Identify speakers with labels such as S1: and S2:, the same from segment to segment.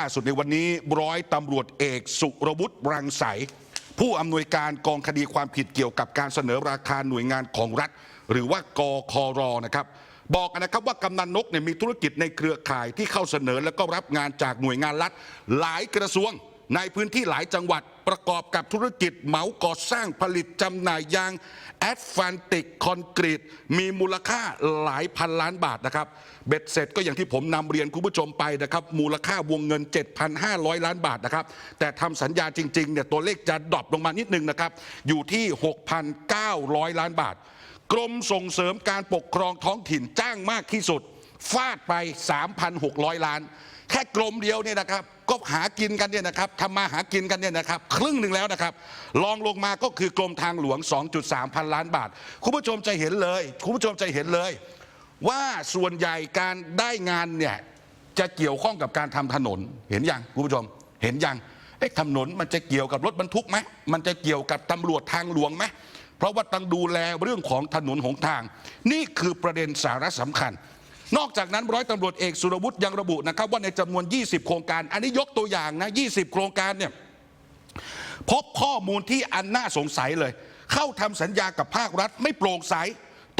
S1: ล่าสุดในวันนี้ร้อยตำรวจเอกสุรวุฒิรังไสผู้อำนวยการกองคดีความผิดเกี่ยวกับการเสนอราคาหน่วยงานของรัฐ หรือว่ากครนะครับ บอกนะครับว่ากำนันนกเนี่ยมีธุรกิจในเครือข่ายที่เข้าเสนอแล้วก็รับงานจากหน่วยงานรัฐ หลายกระทรวง ในพื้นที่หลายจังหวัดประกอบกับธุรกิจเหมาก่อสร้างผลิตจำหน่ายยางแอดฟานติกคอนกรีตมีมูลค่าหลายพันล้านบาทนะครับ เบ็ดเสร็จก็อย่างที่ผมนำเรียนคุณผู้ชมไปนะครับ มูลค่าวงเงิน 7,500 ล้านบาทนะครับ แต่ทำสัญญาจริงๆเนี่ยตัวเลขจะดรอปลงมานิดนึงนะครับ อยู่ที่ 6,900 ล้านบาท กรมส่งเสริมการปกครองท้องถิ่นจ้างมากที่สุด ฟาดไป 3,600 ล้าน แค่กรมเดียวเนี่ยนะครับ ก็หากินกันเนี่ยนะครับทำมาหากินกันเนี่ยนะครับครึ่งหนึ่งแล้วนะครับลองลงมาก็คือกรมทางหลวง 2.3 พันล้านบาท คุณผู้ชมจะเห็นเลยคุณผู้ชมจะเห็นเลย ว่าส่วนใหญ่การได้งานเนี่ยจะเกี่ยวข้องกับการทำถนนเห็นยังคุณผู้ชมเห็นยังเอ๊ะถนนมันจะเกี่ยวกับรถบรรทุกไหมมันจะเกี่ยวกับตำรวจทางหลวงไหมเพราะว่าต้องดูแลเรื่องของถนนหนทาง นี่คือประเด็นสาระสำคัญ นอกจากนั้นร้อยตำรวจเอกสุรวุฒิยังระบุนะครับว่าในจำนวน 20 โครงการ อันนี้ยกตัวอย่างนะ 20 โครงการเนี่ยพบข้อมูลที่อันน่าสงสัยเลย เข้าทำสัญญากับภาครัฐไม่โปร่งใส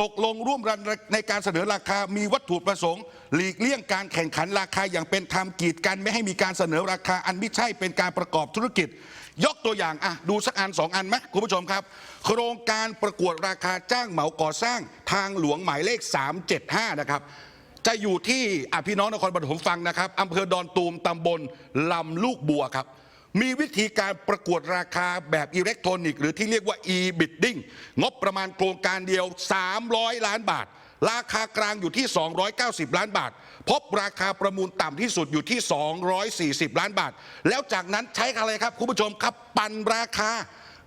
S1: ตกลงร่วมกันในการเสนอราคา มีวัตถุประสงค์ หลีกเลี่ยงการแข่งขันราคาอย่างเป็นธรรมกีดกันไม่ให้มีการเสนอราคาอันไม่ใช่เป็นการประกอบธุรกิจ ยกตัวอย่างอะดูสักอันสองอันไหมคุณผู้ชมครับ โครงการประกวดราคาจ้างเหมาก่อสร้างทางหลวงหมายเลข 375 นะครับ จะอยู่ที่อพี่น้องนครปฐมฟังนะครับอำเภอดอนตูมตำบลลำลูกบัวครับ มีวิธีการประกวดราคาแบบอิเล็กทรอนิกส์หรือที่เรียกว่า e-bidding งบประมาณโครงการเดียว 300 ล้านบาท ราคากลางอยู่ที่ 290 ล้านบาท พบราคาประมูลต่ำที่สุดอยู่ที่ 240 ล้านบาท แล้วจากนั้นใช้อะไรครับคุณผู้ชมครับปั่นราคา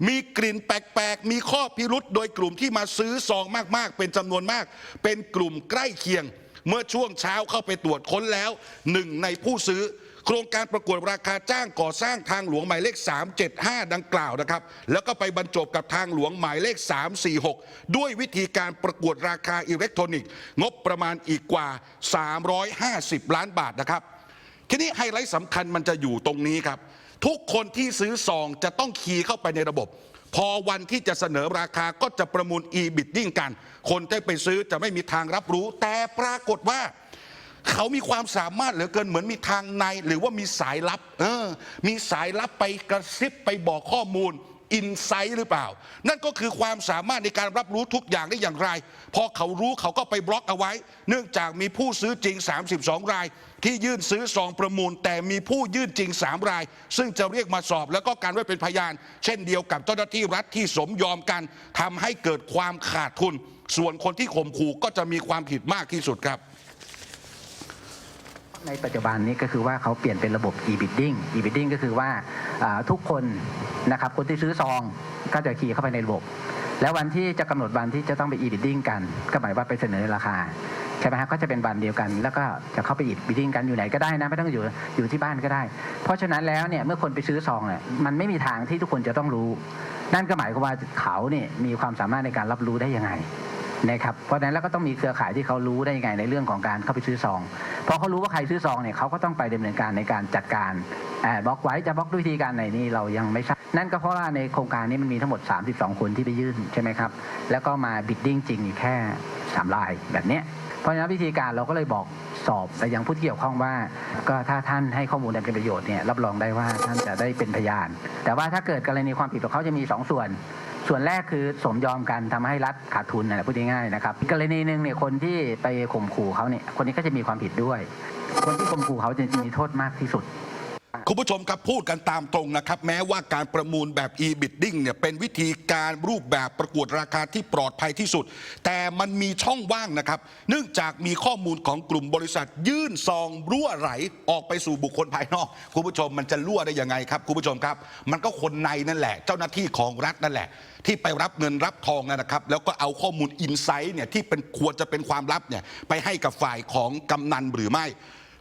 S1: มีกลิ่นแปลกๆ มีข้อพิรุษโดยกลุ่มที่มาซื้อซองมากๆ เป็นจำนวนมาก เป็นกลุ่มใกล้เคียง เมื่อช่วงเช้าเข้าไปตรวจค้นแล้วหนึ่งในผู้ซื้อ โครงการประกวดราคาจ้างก่อสร้างทางหลวงหมายเลข 375 ดังกล่าวนะครับ แล้วก็ไปบรรจบกับทางหลวงหมายเลข 346 ด้วยวิธีการประกวดราคาอิเล็กทรอนิกส์ งบประมาณอีกกว่า 350 ล้านบาทนะครับ ทีนี้ไฮไลท์สำคัญมันจะอยู่ตรงนี้ครับทุกคนที่ซื้อซองจะต้องคีย์เข้าไปในระบบ พอวันที่จะเสนอราคาก็จะประมูล e-bidding กัน คนที่ไปซื้อจะไม่มีทางรับรู้ แต่ปรากฏว่าเขามีความสามารถเหลือเกินเหมือนมีทางใน หรือว่ามีสายลับ เออ มีสายลับไปกระซิบไปบอกข้อมูล อินไซต์หรือเปล่า นั่นก็คือความสามารถในการรับรู้ทุกอย่างได้อย่างไร พอเขารู้เขาก็ไปบล็อกเอาไว้ เนื่องจากมีผู้ซื้อจริง 32 ราย ที่ยื่นซื้อซองประมูล แต่มีผู้ยื่นจริง 3 ราย ซึ่งจะเรียกมาสอบแล้วก็การไว้เป็นพยาน เช่นเดียวกับเจ้าหน้าที่รัฐที่สมยอมกันทำให้เกิดความขาดทุน ส่วนคนที่ข่มขู่ก็จะมีความผิดมากที่สุดครับ
S2: ในปัจจุบันนี้ก็คือว่าเขาเปลี่ยนเป็นระบบ e-bidding e-bidding ก็คือว่าทุกคนนะครับคนที่ซื้อซองก็จะคีย์เข้าไปในระบบ แล้ววันที่จะกำหนดวันที่จะต้องไป e-bidding กัน ก็หมายว่าไปเสนอราคาใช่ไหมฮะก็จะเป็นวันเดียวกัน แล้วก็จะเข้าไป e-bidding กันอยู่ไหนก็ได้นะไม่ต้องอยู่อยู่ที่บ้านก็ได้ เพราะฉะนั้นแล้วเนี่ยเมื่อคนไปซื้อซองเนี่ยมันไม่มีทางที่ทุกคนจะต้องรู้ นั่นก็หมายความว่าเขาเนี่ยมีความสามารถในการรับรู้ได้ยังไง นะครับเพราะฉะนั้นแล้วก็ต้องมีเครือข่ายที่เขารู้ได้ยังไงในเรื่องของการเข้าไปซื้อซองพอเขารู้ว่าใครซื้อซองเนี่ยเขาก็ต้องไปดำเนินการในการจัดการบล็อกไว้จะบล็อกด้วยวิธีการไหนนี่เรายังไม่ทราบนั่นก็เพราะว่าในโครงการนี้มันมีทั้งหมด 32 คนที่ไปยื่นใช่ไหมครับแล้วก็มาบิดดิ้งจริงอยู่แค่3รายแบบนี้เพราะฉะนั้นวิธีการเราก็เลยบอกสอบไปยังผู้ที่เกี่ยวข้องว่า ก็ถ้าท่านให้ข้อมูลอันเป็นประโยชน์เนี่ยรับรองได้ว่าท่านจะได้เป็นพยาน แต่ว่าถ้าเกิดกรณีความผิดของเขาจะมีสองส่วน ส่วนแรกคือสมยอมกันทำให้รัฐขาดทุนนะพูดง่ายๆนะครับกรณีหนึ่งเนี่ยคนที่ไปข่มขู่เขาเนี่ยคนนี้ก็จะมีความผิดด้วย คนที่ข่มขู่เขาจะมีโทษมากที่สุด
S1: คุณผู้ชมครับพูดกันตามตรงนะครับ แม้ว่าการประมูลแบบ e-bidding เนี่ยเป็นวิธีการรูปแบบประกวดราคาที่ปลอดภัยที่สุด แต่มันมีช่องว่างนะครับ เนื่องจากมีข้อมูลของกลุ่มบริษัท ยื่นซองรั่วไหลออกไปสู่บุคคลภายนอก คุณผู้ชมมันจะรั่วได้ยังไงครับคุณผู้ชมครับ มันก็คนในนั่นแหละ เจ้าหน้าที่ของรัฐนั่นแหละ ที่ไปรับเงินรับทองนั่นนะครับ แล้วก็เอาข้อมูลอินไซต์เนี่ยที่เป็นควรจะเป็นความลับเนี่ยไปให้กับฝ่ายของกำนันหรือไม่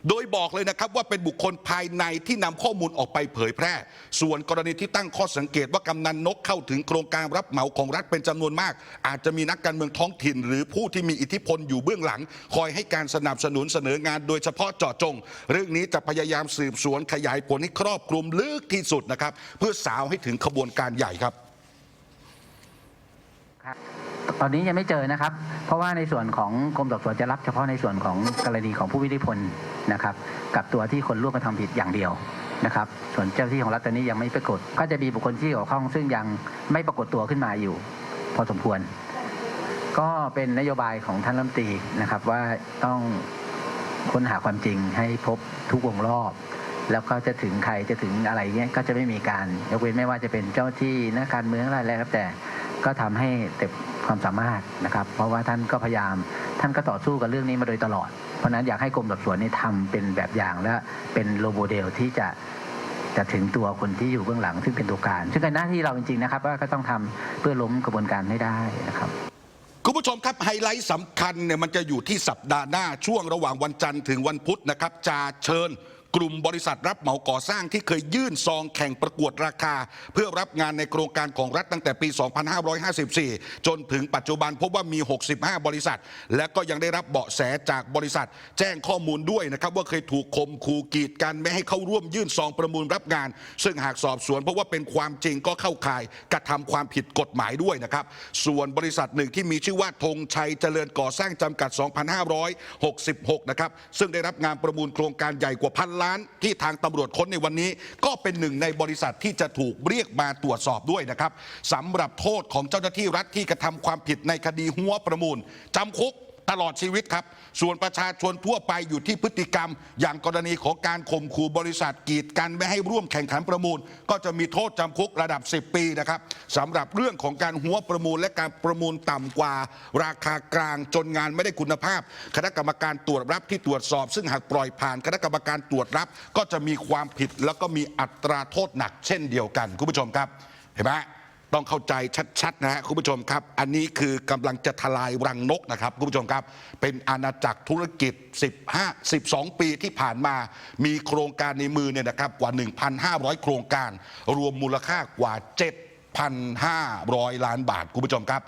S1: โดยบอกเลยนะครับว่าเป็นบุคคลภายในที่นำข้อมูลออกไปเผยแพร่ ส่วนกรณีที่ตั้งข้อสังเกตว่ากำนันนกเข้าถึงโครงการรับเหมาของรัฐเป็นจำนวนมาก อาจจะมีนักการเมืองท้องถิ่น หรือผู้ที่มีอิทธิพลอยู่เบื้องหลัง คอยให้การสนับสนุนเสนองานโดยเฉพาะเจาะจง เรื่องนี้จะพยายามสืบสวนขยายผลให้ครอบคลุมลึกที่สุดนะครับเพื่อสาวให้ถึงขบวนการใหญ่ครับ
S2: ตอนนี้ยังไม่เจอนะครับ เพราะว่าในส่วนของกรมสอบสวนจะรับเฉพาะในส่วนของกรณีของผู้มีอิทธิพล นะครับกับตัวที่คนร่วมกระทำผิดอย่างเดียวนะครับส่วนเจ้าที่ของรัฐตอนนี้ยังไม่ปรากฏ ก็จะมีบุคคลที่เกี่ยวข้อง ซึ่งยังไม่ปรากฏตัวขึ้นมาอยู่ พอสมควร ก็เป็นนโยบายของท่านรัฐมนตรีนะครับว่าต้องค้นหาความจริงให้พบทุกวงรอบ แล้วก็จะถึงใครจะถึงอะไรเงี้ยก็จะไม่มีการยกเว้นไม่ว่าจะเป็นเจ้าที่นักการเมืองอะไรแล้วแต่ก็ทำให้เต็มความสามารถนะครับ เพราะว่าท่านก็พยายาม ท่านก็ต่อสู้กับเรื่องนี้มาโดยตลอด เพราะนั้นอยากให้กรมสอบสวนนี่ทำเป็นแบบอย่างและเป็นโรโมเดลที่จะจะถึงตัวคนที่อยู่เบื้องหลังซึ่งเป็นตัวการ ซึ่งเป็นหน้าที่เราจริงๆนะครับ ว่าก็ต้องทำเพื่อล้มกระบวนการให้ได้นะครับ
S1: คุณผู้ชมครับไฮไลท์สำคัญเนี่ยมันจะอยู่ที่สัปดาห์หน้าช่วงระหว่างวันจันทร์ถึงวันพุธนะครับจะเชิญ กลุ่มบริษัทรับเหมาก่อสร้างที่เคยยื่นซองแข่งประกวดราคา เพื่อรับงานในโครงการของรัฐตั้งแต่ปี 2554 จนถึงปัจจุบันพบว่ามี 65 บริษัท และก็ยังได้รับเบาะแสจากบริษัท แจ้งข้อมูลด้วยนะครับว่าเคยถูกคมคูกีดกันไม่ให้เข้าร่วมยื่นซองประมูลรับงาน ซึ่งหากสอบสวนเพราะว่าเป็นความจริงก็เข้าข่ายกระทำความผิดกฎหมายด้วยนะครับ ส่วนบริษัทหนึ่งที่มีชื่อว่าธงชัยเจริญก่อสร้างจำกัด 2566 นะครับซึ่งได้รับงานประมูลโครงการใหญ่กว่าพันล้านที่ทางตำรวจค้นในวันนี้ ก็เป็นหนึ่งในบริษัทที่จะถูกเรียกมาตรวจสอบด้วยนะครับสำหรับโทษของเจ้าหน้าที่รัฐที่กระทำความผิดในคดีหัวประมูลจำคุก ตลอดชีวิตครับ ส่วนประชาชนทั่วไปอยู่ที่พฤติกรรม อย่างกรณีของการข่มขู่บริษัทกีดกันไม่ให้ร่วมแข่งขันประมูล ก็จะมีโทษจำคุกระดับ 10 ปีนะครับสำหรับเรื่องของการหัวประมูลและการประมูลต่ำกว่า ราคากลางจนงานไม่ได้คุณภาพ คณะกรรมการตรวจรับที่ตรวจสอบ ซึ่งหากปล่อยผ่านคณะกรรมการตรวจรับ ก็จะมีความผิดแล้วก็มีอัตราโทษหนัก เช่นเดียวกันคุณผู้ชมครับเห็นไหม ต้องเข้าใจชัดๆนะฮะคุณผู้ชมครับ อันนี้คือกำลังจะทลายรังนกนะครับคุณผู้ชมครับ เป็นอาณาจักรธุรกิจ 15 12 ปีที่ผ่านมา มีโครงการในมือเนี่ยนะครับกว่า 1,500 โครงการ รวมมูลค่ากว่า 7,500 ล้านบาทคุณผู้ชมครับ